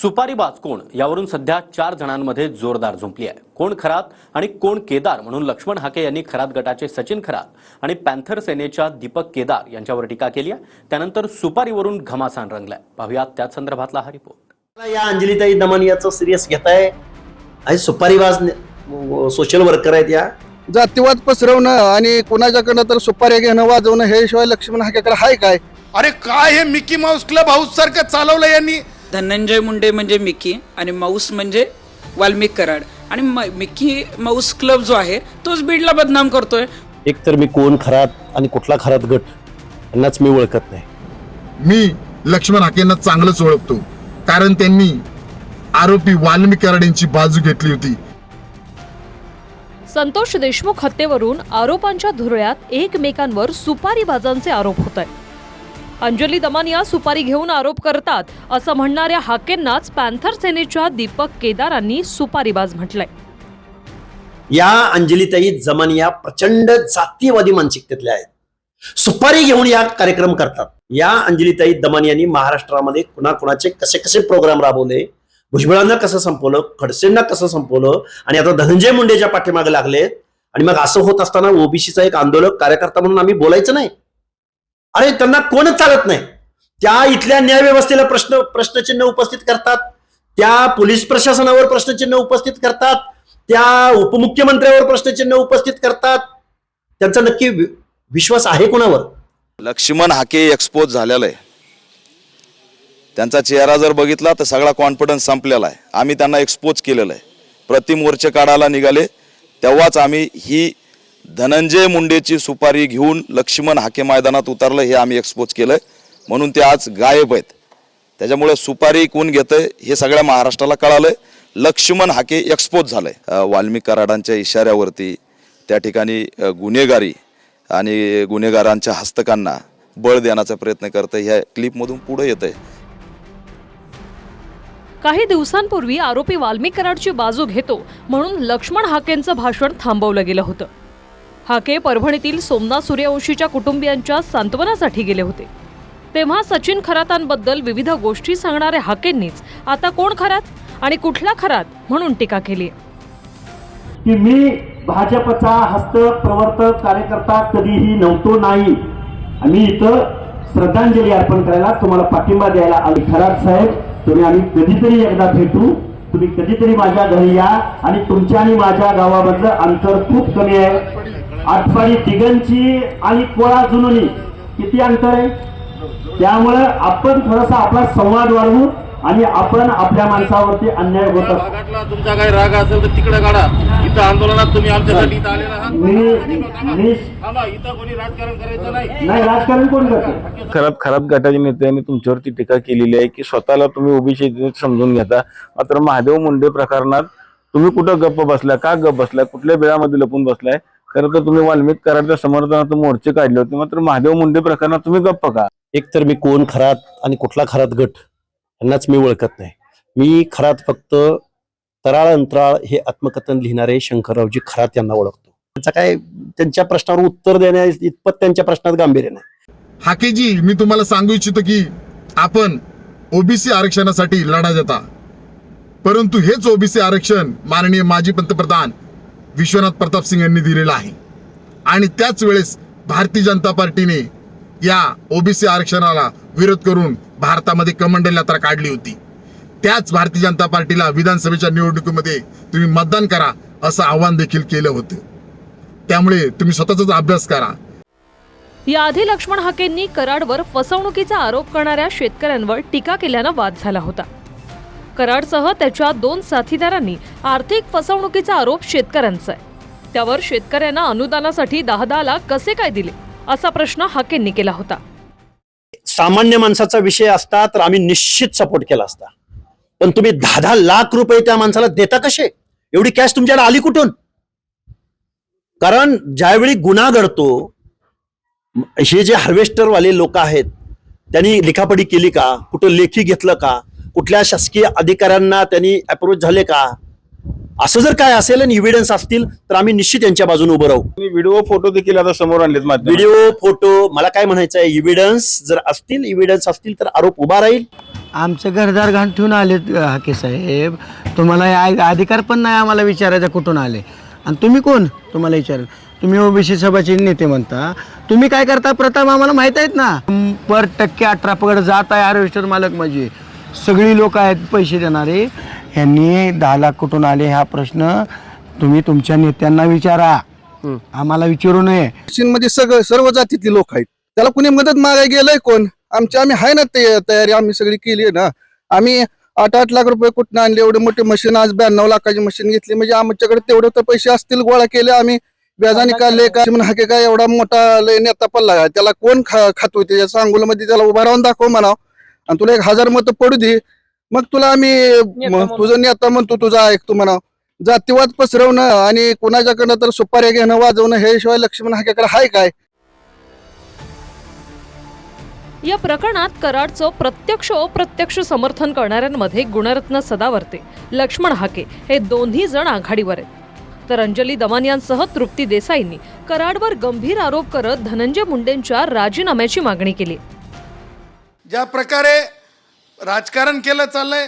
सुपारीबाज कोण यावरून सध्या चार जणांमध्ये जोरदार झुंपली आहे. कोण खरात आणि कोण केदार म्हणून लक्ष्मण हाके यांनी खरात गटाचे सचिन खरात आणि पॅन्थर सेनेच्या दीपक केदार यांच्यावर टीका केली आहे. त्यानंतर सुपारीवरून घमासान रंगलाय. पाहुयात त्याच संदर्भातला हा रिपोर्ट या अंजलीताई दमन याचं सिरियस घेताय. आणि सुपारीबाज सोशल वर्कर आहेत या. जातीवाद पसरवणं आणि कोणाच्याकडनं तर सुपाऱ्या घेणं वाजवणं हे शिवाय लक्ष्मण हाकेकडे हाय काय? अरे काय हे मिकी माऊस क्लब हाऊस सारखं चालवलं यांनी? धनंजय मुंडे म्हणजे मिकी आणि माऊस म्हणजे वाल्मिक कराड. आणि म- मिकी माऊस क्लब जो आहे तोच बीडला बदनाम करतोय. एक तर मी कोण खरात आणि कुठला खरात गट यांनाच मी ओळखत नाही. मी लक्ष्मण हाकेंना चांगलंच ओळखतो. कारण त्यांनी आरोपी वाल्मिक कराड यांची बाजू घेतली होती. संतोष देशमुख हत्येवरून आरोपांच्या धुरळ्यात एकमेकांवर सुपारीबाजांचे आरोप होत आहेत. अंजली दमानिया सुपारी घेऊन आरोप करतात. असं म्हणणाऱ्या हाकेंनाच पॅन्थर सेनेच्या दीपक केदारांनी सुपारीबाज म्हटलंय. या अंजलीताई जमानिया प्रचंड जातीयवादी मानसिकतेतल्या आहेत. सुपारी घेऊन या कार्यक्रम करतात. या अंजलीताई दमन यांनी महाराष्ट्रामध्ये कुणाकुणाचे कसे कसे प्रोग्राम राबवले भुजबळांना कसं संपवलं खडसेंना कसं संपवलं आणि आता धनंजय मुंडेच्या पाठीमागे लागलेत. आणि मग असं होत असताना ओबीसीचा एक आंदोलक कार्यकर्ता म्हणून आम्ही बोलायचं नाही. अरे त्यांना कोणच चालत नाही. त्या इथल्या न्यायव्यवस्थेला प्रश्न प्रश्नचिन्ह उपस्थित करतात. त्या पोलीस प्रशासनावर प्रश्नचिन्ह उपस्थित करतात. त्या उपमुख्यमंत्र्यावर प्रश्नचिन्ह उपस्थित करतात. त्यांचा नक्की विश्वास आहे कोणावर? लक्ष्मण हाके एक्सपोज झालेला आहे. त्यांचा चेहरा जर बघितला तर सगळा कॉन्फिडन्स संपलेला आहे. आम्ही त्यांना एक्सपोज केलेला आहे. प्रतिमोर्चे काढायला निघाले. तेव्हाच आम्ही ही धनंजय मुंडेची सुपारी घेऊन लक्ष्मण हाके मैदानात उतरलं हे आम्ही एक्सपोज केलं म्हणून ते आज गायब आहेत. त्याच्यामुळे सुपारी कोण घेतंय हे सगळ्या महाराष्ट्राला कळालंय. लक्ष्मण हाके एक्सपोज झालंय. वाल्मिक कराडांच्या इशाऱ्यावरती त्या ठिकाणी गुन्हेगारी आणि गुन्हेगारांच्या हस्तकांना बळ देण्याचा प्रयत्न करतं ह्या क्लिपमधून पुढे येत आहे काही दिवसांपूर्वी आरोपी वाल्मिक कराडची बाजू घेतो म्हणून लक्ष्मण हाकेंचं भाषण थांबवलं गेलं होतं. हाके परभणीतील सोमनाथ सूर्यवंशीच्या कुटुंबियांच्या सांत्वनासाठी गेले होते. तेव्हा सचिन खरातांबद्दल विविध गोष्टी सांगणाऱ्या हाकेंनीच आता कोण खरात आणि कुठला खरात म्हणून टीका केली की मी भाजपचा हस्त प्रवर्तक कार्यकर्ता कधीही नव्हतो नाही. आम्ही इथं श्रद्धांजली अर्पण करायला तुम्हाला पाठिंबा द्यायला आम्ही खरात साहेब. तुम्ही आम्ही कधीतरी एकदा भेटू. तुम्ही कधीतरी माझ्या घरी या आणि तुमच्या आणि माझ्या गावाबद्दल अंतर खूप कमी आहे. आठवाडी दिगंची आणि कोळा जुनुनी किती अंतर आहे? त्यामुळं आपण थोडासा आपला संवाद वाढवू आणि आपण आपल्या माणसावरती अन्याय होत तुमचा काही राग असेल तर तिकडे काढा. इथं आंदोलनात तुम्ही आमच्यासाठी इथं आलेला आहात. मी मी थांबा इथं कोणी राजकारण करायचं नाही. नाही राजकारण कोण करते? खराब खराब गटाचे नेत्यांनी तुमच्यावरती टीका केलेली आहे की स्वतःला तुम्ही ओबीसी समजून घेता. मात्र महादेव मुंडे प्रकरणात तुम्ही कुठं गप्प बसलाय का गप्प बसलाय कुठल्या वेळामध्ये लपून बसलाय? खरं तर तुम्ही वाल्मिक कराडच्या समर्थनात मोर्चे काढले होते मात्र महादेव मुंडे प्रकरणात तुम्ही गप्प का? एक तर मी कोण खरात आणि कुठला खरात गट यांनाच मी ओळखत नाही. मी खरात फक्त तराळ अंतराळ हे आत्मकथन लिहिणारे शंकररावजी खरात यांना ओळखतो. त्यांचा काय त्यांच्या प्रश्नावर उत्तर देण्या इतपत त्यांच्या प्रश्नात गांभीर्य नाही. हाकेजी मी तुम्हाला सांगू इच्छितो की आपण ओबीसी आरक्षणासाठी लढा देता. परंतु हेच ओबीसी आरक्षण माननीय माजी पंतप्रधान विश्वनाथ प्रताप सिंग यांनी दिलेलं आहे. आणि त्याच वेळेस भारतीय जनता पार्टीने या ओबीसी आरक्षणाला विरोध करून भारतामध्ये कमंडल यात्रा काढली होती. त्याच भारतीय जनता पार्टीला विधानसभेच्या निवडणुकीमध्ये तुम्ही मतदान करा असं आव्हान देखील केलं होतं. त्यामुळे तुम्ही स्वतःचाच अभ्यास करा. याआधी लक्ष्मण हाकेंनी कराडवर फसवणुकीचा आरोप करणाऱ्या शेतकऱ्यांवर टीका केल्यानं वाद झाला होता. कराडसह त्याच्या दोन साथीदारांनी आर्थिक फसवणुकीचा आरोप शेतकऱ्यांचा आहे. त्यावर शेतकऱ्यांना अनुदानासाठी दहा दहा लाख कसे काय दिले असा प्रश्न हाकेंनी केला होता. सामान्य माणसाचा विषय असता तर आम्ही निश्चित सपोर्ट केला असता. पण तुम्ही दहा दहा लाख रुपये त्या माणसाला देता कसे? एवढी कॅश तुमच्याकडे आली कुठून? कारण ज्यावेळी गुन्हा घडतो हे जे हार्वेस्टर वाले लोक आहेत त्यांनी लिखापडी केली का? कुठं लेखी घेतलं का? कुठल्या शासकीय अधिकाऱ्यांना त्यांनी अप्रोच झाले का? असं जर काय असेल आणि इव्हिडन्स असतील तर आम्ही निश्चित यांच्या बाजूने उभं राहू. व्हिडिओ फोटो देखील आता समोर आणलेत माध्यमात व्हिडिओ फोटो मला काय म्हणायचं आहे इव्हिडन्स जर असतील इव्हिडन्स असतील तर आरोप उभा राहील. आमचं घरदार घाण ठेवून आलेत हाके साहेब. तुम्हाला या अधिकार पण नाही आम्हाला विचारायचा कुठून आले. आणि तुम्ही कोण? तुम्हाला विचार तुम्ही ओबीसी सभाचे नेते म्हणता. तुम्ही काय करता? प्रथम आम्हाला माहीत आहेत ना? पर टक्के अठरा पगड जात आहे हार्वेस्टर मालक म्हणजे सगळी लोक आहेत पैसे देणारे. ह्यांनी दहा लाख कुठून आले हा प्रश्न तुम्ही तुमच्या नेत्यांना विचारा. आम्हाला विचारू नये. मध्ये सगळं सर्व जातीतली लोक आहेत. त्याला कुणी मदत मागाय गेलंय कोण? आमची आम्ही आहे ना ते तयारी आम्ही सगळी केली आहे ना. आम्ही आठ आठ लाख रुपये कुठनं आणले एवढे मोठे मशीन आज ब्याण्णव लाखाची मशीन घेतली. म्हणजे आमच्याकडे तेवढे तर पैसे असतील गोळा केले आम्ही. व्याजाने काढले का म्हणून हाके काय एवढा मोठा लय नेता आहे. त्याला कोण खा खातोय? त्याच्या सांगोलमध्ये त्याला उभा राहून दाखव म्हणाव. आणि तुला एक हजार मतं पडू दे. मग तुला आम्ही म- तुझं नेता म्हणतो तुझा ऐकतो म्हणाव जातीवाद पसरवणं आणि कुणाच्याकडनं तर सुपाऱ्या घेणं वाजवणं हे शिवाय लक्ष्मण हाकेकडे हाय काय? या प्रकरणात कराडचं प्रत्यक्ष अप्रत्यक्ष समर्थन करणाऱ्यांमध्ये गुणरत्न सदावर्ते लक्ष्मण हाके हे दोन्ही जण आघाडीवर आहेत. तर अंजली दमानियांसह तृप्ती देसाईंनी कराडवर गंभीर आरोप करत धनंजय मुंडेंच्या राजीनाम्याची मागणी केली. ज्या प्रकारे राजकारण केलं चाललंय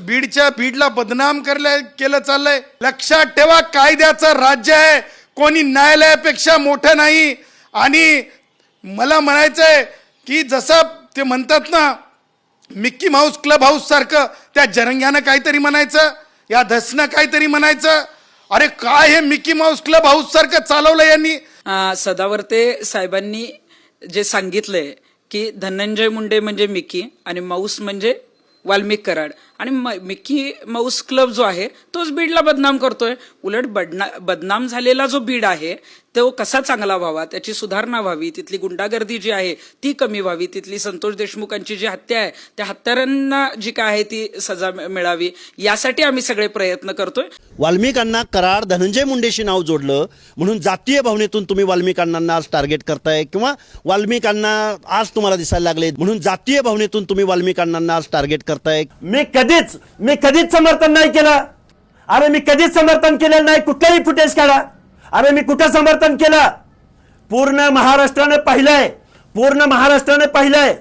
बीडच्या बीडला बदनाम करल्या केलं चाललंय लक्षात ठेवा कायद्याचं राज्य आहे. कोणी न्यायालयापेक्षा मोठं नाही. आणि मला म्हणायचंय की जसं ते म्हणतात ना मिक्की माऊस क्लब हाऊस सारखं त्या जरंग्यानं काहीतरी म्हणायचं या धसनं काहीतरी म्हणायचं. अरे काय हे मिक्की माऊस क्लब हाऊस सारखं चालवलं यांनी? सदावर्ते साहेबांनी जे सांगितलंय की धनंजय मुंडे म्हणजे मिकी आणि माऊस म्हणजे वाल्मिक कराड. आणि मिकी माऊस क्लब जो आहे तोच बीडला बदनाम करतोय. उलट बदना बदनाम झालेला जो बीड आहे तो कसा चांगला व्हावा त्याची सुधारणा व्हावी तिथली गुंडागर्दी जी आहे ती कमी व्हावी तिथली संतोष देशमुखांची जी हत्या आहे त्या हत्यारांना जी काय आहे ती सजा मिळावी यासाठी आम्ही सगळे प्रयत्न करतोय. वाल्मिकांना करार धनंजय मुंडेशी नाव जोडलं म्हणून जातीय भावनेतून तुम्ही वाल्मिकांना आज टार्गेट करताय किंवा वाल्मिकांना आज तुम्हाला दिसायला लागले म्हणून जातीय भावनेतून तुम्ही वाल्मिकांना आज टार्गेट करताय. मी कधीच मी कधीच समर्थन नाही केलं. अरे मी कधीच समर्थन केलेलं नाही. कुठलंही फुटेज काढा. अरे मी कुठं समर्थन केलं? पूर्ण महाराष्ट्राने पाहिलंय. पूर्ण महाराष्ट्राने पाहिलंय.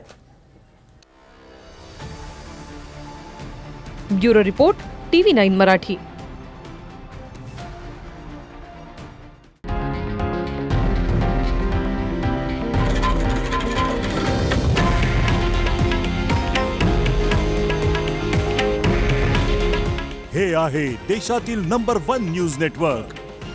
Bureau report TV nine Marathi. हे आहे देशातील नंबर वन न्यूज नेटवर्क